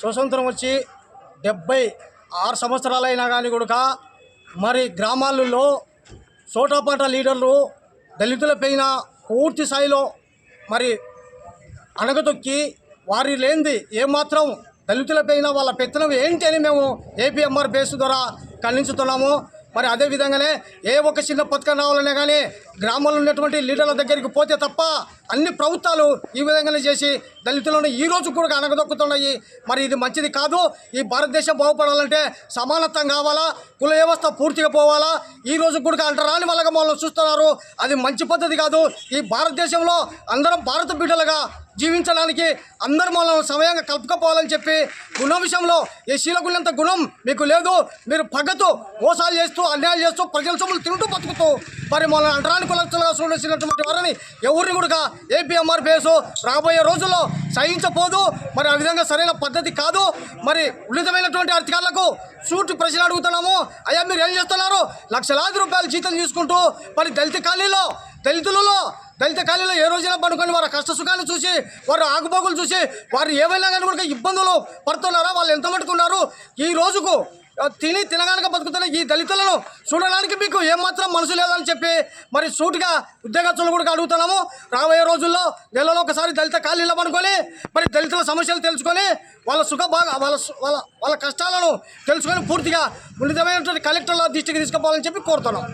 స్వతంత్రం వచ్చి డెబ్బై ఆరు సంవత్సరాలైనా కానీ కూడా మరి గ్రామాలలో చోటపాట లీడర్లు దళితులపైన పూర్తి స్థాయిలో మరి అణగదొక్కి వారి లేనిది ఏమాత్రం దళితులపైన వాళ్ళ పెత్తనం ఏంటి అని మేము ఏపీఎంఆర్ బేస్ ద్వారా ఖండించుతున్నాము. మరి అదే విధంగానే ఏ ఒక్క చిన్న పథకం రావాలనే కానీ గ్రామంలో ఉన్నటువంటి లీడర్ల దగ్గరికి పోతే తప్ప అన్ని ప్రభుత్వాలు ఈ విధంగానే చేసి దళితులను ఈ రోజు కూడా అణగదొక్కుతున్నాయి మరి ఇది మంచిది కాదు. ఈ భారతదేశం బాగుపడాలంటే సమానత్వం కావాలా? కుల వ్యవస్థ పూర్తిగా పోవాలా? ఈ రోజు కూడా అంటరాని వాళ్ళగా వాళ్ళు చూస్తున్నారు. అది మంచి పద్ధతి కాదు. ఈ భారతదేశంలో అందరం భారత బిడ్డలుగా జీవించడానికి అందరు మనం సమయంగా కలుపుకపోవాలని చెప్పి గుణం విషయంలో ఈ శీలకులంత గుణం మీకు లేదు. మీరు పగతో మోసాలు చేస్తూ అన్యాయాలు చేస్తూ ప్రజల సొమ్ములు తింటూ బతుకుతూ మరి మన అంటరాని కులస్తులుగా చూడాల్సినటువంటి వారిని ఎవరిని కూడా ఏపీఎంఆర్ బేసు రాబోయే రోజుల్లో సహించపోదు. మరి ఆ విధంగా సరైన పద్ధతి కాదు. మరి ఉన్నతమైనటువంటి అధికారులకు సూటు ప్రజలు అడుగుతున్నాము. అయ్యా మీరు ఏం చేస్తున్నారు? లక్షలాది రూపాయలు జీతం తీసుకుంటూ మరి దళిత కాలనీలో దళితులలో దళిత ఖాళీలో ఏ రోజైనా పడుకొని వారి కష్ట సుఖాన్ని చూసి వారి ఆగుపోగులు చూసి వారు ఏమైనా కానీ కూడా ఇబ్బందులు పడుతున్నారా? వాళ్ళు ఎంత మట్టుకున్నారు ఈ రోజుకు తిని తినగానక బతుకుతున్న ఈ దళితులను చూడడానికి మీకు ఏమాత్రం మనసు లేదని చెప్పి మరి సూటిగా ఉద్యోగస్తులు కూడా అడుగుతున్నాము. రాబోయే రోజుల్లో నెలలో ఒకసారి దళిత ఖాళీలు పనుకొని మరి దళితుల సమస్యలు తెలుసుకొని వాళ్ళ సుఖ బాగా వాళ్ళ వాళ్ళ వాళ్ళ కష్టాలను తెలుసుకొని పూర్తిగా ఉన్నతమైనటువంటి కలెక్టర్ల దృష్టికి తీసుకుపోవాలని చెప్పి కోరుతున్నాం.